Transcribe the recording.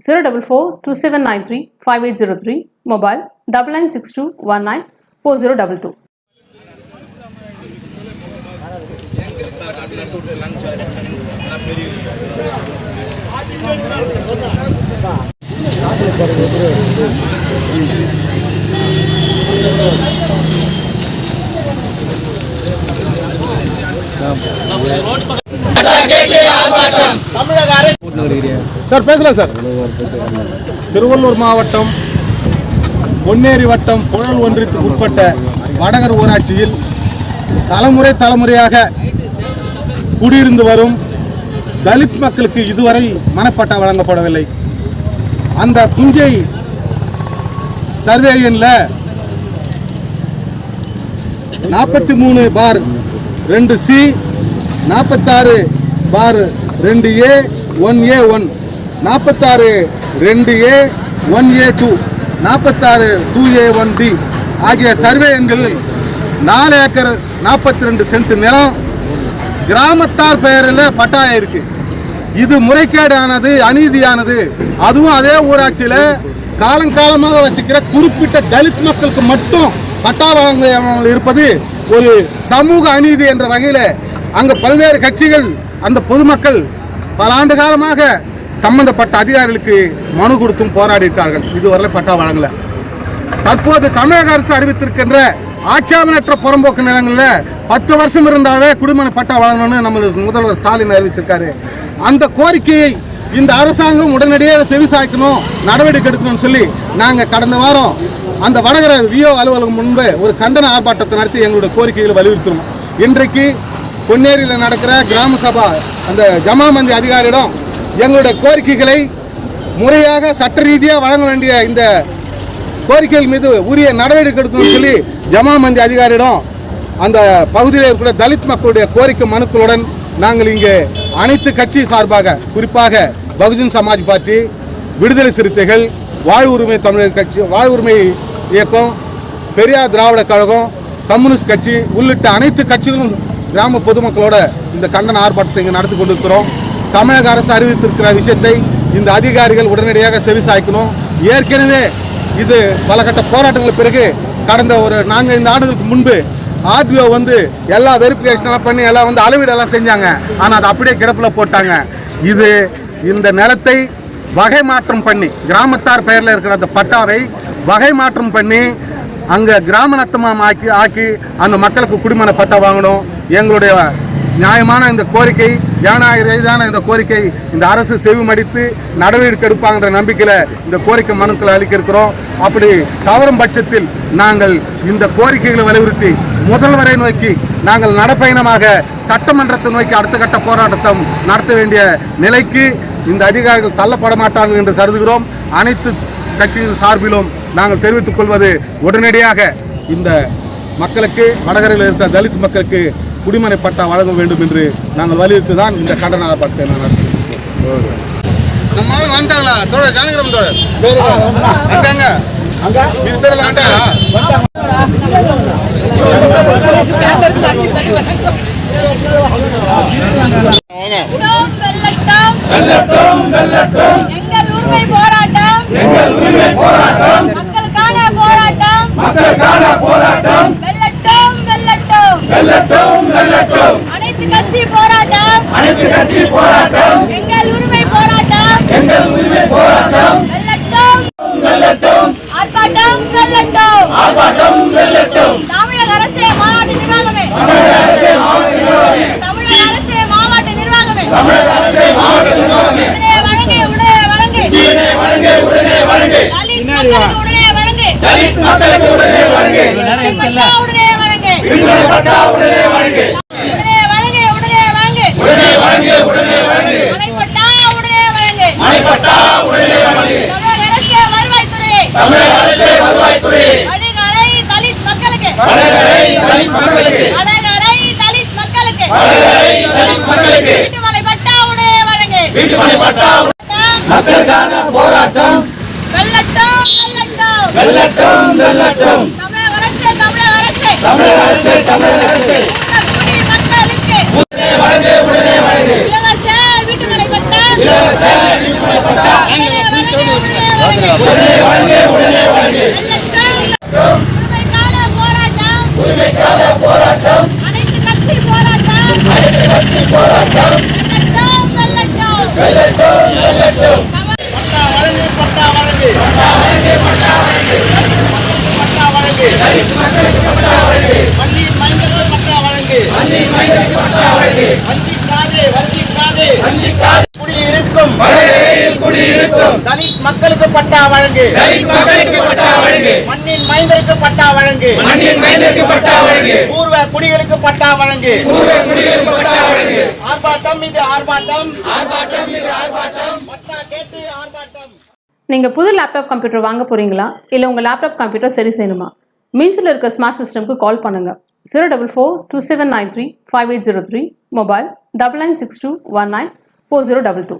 zero double four two seven nine three five eight zero three mobile double nine six two one nine four zero double two sir பேசலாம் sir. Tiruvallur மாவட்டம் பொன்னேரி வட்டம் புழல் ஒன்றிற்கு உட்பட்ட வடகர் ஊராட்சியில் தலைமுறை தலைமுறையாக குடியிருந்து வரும் தலித் மக்களுக்கு இதுவரை மனப்பட்டா வழங்கப்படவில்லை. அந்த புஞ்சை சர்வேயனில் நாற்பத்தி மூணு பார் ரெண்டு சி நாற்பத்தாறு பார் ரெண்டு ஏ ஒன் ஏ ஒன். நாற்பத்தாறு ரெண்டு ஏ ஒன் ஏ டூ. நாற்பத்தாறு டூ ஏ ஒன் டி ஆகிய சர்வே எண்களில் நாலு ஏக்கர் நாற்பத்தி ரெண்டு சென்ட் நிலம் கிராமத்தார் பெயரில் பட்டாயம் இருக்கு. இது முறைகேடானது அநீதியானது. அதுவும் அதே ஊராட்சியில் காலங்காலமாக வசிக்கிற குறிப்பிட்ட தலித் மக்களுக்கு மட்டும் பட்டா வழங்காமல் இருப்பது ஒரு சமூக அநீதி என்ற வகையில் அங்கே பல்வேறு கட்சிகள் அந்த பொதுமக்கள் பல ஆண்டு காலமாக சம்பந்தப்பட்ட அதிகாரிகளுக்கு மனு கொடுத்தும் போராடி இருக்கார்கள் இதுவரை பட்டா வழங்கல. தற்போது தமிழக அரசு அறிவித்திருக்கின்ற ஆட்சேபனற்ற புறம்போக்கு நிலங்களில் பத்து வருஷம் இருந்தாவே குடிமன பட்டா வழங்கணும்னு நம்ம முதல்வர் ஸ்டாலின் அறிவிச்சிருக்காரு. அந்த கோரிக்கையை இந்த அரசாங்கம் உடனடியாக செவிசாய்க்கணும் நடவடிக்கை எடுக்கணும்னு சொல்லி நாங்கள் கடந்த வாரம் அந்த வடகர விஓ அலுவலகம் முன்பு ஒரு கண்டன ஆர்ப்பாட்டத்தை நடத்தி எங்களுடைய கோரிக்கைகளை வலியுறுத்தணும் இன்றைக்கு பொன்னேரியில் நடக்கிற கிராம சபா அந்த ஜமா மந்தி அதிகாரியிடம் எங்களுடைய கோரிக்கைகளை முறையாக சட்ட ரீதியாக வழங்க வேண்டிய இந்த கோரிக்கைகள் மீது உரிய நடவடிக்கை எடுக்கணும்னு சொல்லி ஜமா மந்தி அதிகாரியிடம் அந்த பகுதியில் இருக்கிற தலித் மக்களுடைய கோரிக்கை மனுக்களுடன் நாங்கள் இங்கே அனைத்து கட்சி சார்பாக குறிப்பாக பகுஜன் சமாஜ் பார்ட்டி விடுதலை சிறுத்தைகள் வாழ் உரிமை தமிழர் கட்சி வாழ் உரிமை இயக்கம் பெரியார் திராவிட கழகம் கம்யூனிஸ்ட் கட்சி உள்ளிட்ட அனைத்து கட்சிகளும் கிராம பொதுமக்களோட இந்த கண்டன ஆர்ப்பாட்டத்தை இங்கே நடத்தி கொண்டிருக்கிறோம். தமிழக அரசு அறிவித்திருக்கிற விஷயத்தை இந்த அதிகாரிகள் உடனடியாக செவிசாய்க்கணும். ஏற்கனவே இது பல கட்ட போராட்டங்களுக்கு பிறகு கடந்த ஒரு நான்கு ஐந்து ஆண்டுகளுக்கு முன்பு ஆர்டிஓ வந்து எல்லா வெரிஃபிகேஷனெல்லாம் பண்ணி எல்லாம் வந்து அளவீடெல்லாம் செஞ்சாங்க. ஆனால் அதை அப்படியே கிடப்பில் போட்டாங்க. இது இந்த நிலத்தை வகை மாற்றம் பண்ணி கிராமத்தார் பெயரில் இருக்கிற அந்த பட்டாவை வகை மாற்றம் பண்ணி அங்கே கிராம நத்தமாக ஆக்கி ஆக்கி அந்த மக்களுக்கு குடிமன பட்டா வாங்கணும். எங்களுடைய நியாயமான இந்த கோரிக்கை ஜனநாயக ரீதியான இந்த கோரிக்கை இந்த அரசு செவிமடித்து நடவடிக்கை எடுப்பாங்கன்ற நம்பிக்கையில் இந்த கோரிக்கை மனுக்களை அளிக்கிறோம் அப்படி தவறும் பட்சத்தில் நாங்கள் இந்த கோரிக்கைகளை வலியுறுத்தி முதல்வரை நோக்கி நாங்கள் நடப்பயணமாக சட்டமன்றத்தை நோக்கி அடுத்த கட்ட போராட்டத்தை நடத்த வேண்டிய நிலைக்கு இந்த அதிகாரிகள் தள்ளப்பட மாட்டார்கள் என்று கருதுகிறோம். அனைத்து கட்சிகள் சார்பிலும் நாங்கள் தெரிவித்துக் கொள்வது உடனடியாக இந்த மக்களுக்கு வடகரையில் இருக்கிற தலித் மக்களுக்கு குடிமனை பட்டா வழங்க வேண்டும் என்று நாங்கள் வலியுறுத்தி தான் இந்த கண்டன ஆர்ப்பாட்டத்தை நான் நடத்துகிறோம் நம்ம ஆளு வந்துட்டாங்களா தோழர் ஜானகிராம் தோழர். அங்க இது பேர்ல வந்துட்டாங்களா வெல்லட்டும், வெல்லட்டும். எங்கள் உரிமை போராட்டம். மக்களுக்கான போராட்டம். வெல்லட்டும், வெல்லட்டும். அனைத்து கட்சி போராட்டம். எங்கள் உரிமை போராட்டம். வெல்லட்டும். ஆர்ப்பாட்டம் வெல்லட்டும். தமிழக அரசே மாநாட்டு நிர்வாகமே. தமிழக அரசே மாவட்ட நிர்வாகமே. உடனே வழங்கு உடனே வழங்கு. தலித் மக்களுக்கு உடனே வழங்கு. பட்டா உடனே வழங்கு. உடனே வழங்கு உடனே வழங்கு மனைப்பட்டா உடனே வழங்கு தமிழக அரசே வருவாய்த்துறையே அடைகளை தலித் மக்களுக்கு. அழகரை தலித் மக்களுக்கு. அடைகளை தலித் மக்களுக்கு. அழகரை தலித் மக்களுக்கு. வீட்டுமலை பட்டா உடனே வழங்கு வீட்டுமனை பட்டா மக்களுக்கான போராட்டம். வெள்ளட்டும் வெள்ளட்டும். வெல்லட்டும் வெல்லட்டும் தமிழக அரசு தமிழக அரசு. தமிழக தமிழக அரசே குடி வழங்கு உடனே வழங்கு. இலவச பட்டா வீட்டுமனை பட்டா. உடனே வழங்கு, உடனே வழங்கு. உரிமைக்கான போராட்டம். அனைத்து கட்சி போராட்டம். அனைத்து கட்சி போராட்டம் வெல்லட்டும் வெல்லட்டும் பட்டா வழங்கு. பட்டா வழங்கு பட்டா வழங்கு பள்ளியின் மைந்தர்கள் பட்டா தலித் மக்களுக்கு பட்டா வழங்கு. தலித் மக்களுக்கு பட்டா வழங்கு. மண்ணின் மைந்தருக்கு பட்டா வழங்கு. மண்ணின் மைந்தருக்கு பட்டா வழங்கு. பூர்வ குடிகளுக்கு பட்டா வழங்கு. பூர்வ குடிகளுக்கு பட்டா வழங்கு. ஆர்ப்பாட்டம் இது ஆர்ப்பாட்டம். ஆர்ப்பாட்டம் இது ஆர்ப்பாட்டம். பட்டா கேட்டு ஆர்ப்பாட்டம். நீங்கள் புது லேப்டாப் கம்ப்யூட்டர் வாங்க போகிறீங்களா இல்லை உங்கள் லேப்டாப் கம்ப்யூட்டர் சரி செய்யணுமா? மீன்ஸில் இருக்க ஸ்மார்ட் சிஸ்டம்க்கு கால் பண்ணுங்கள் zero double four two seven nine three five eight zero three mobile double nine six two one nine four zero double two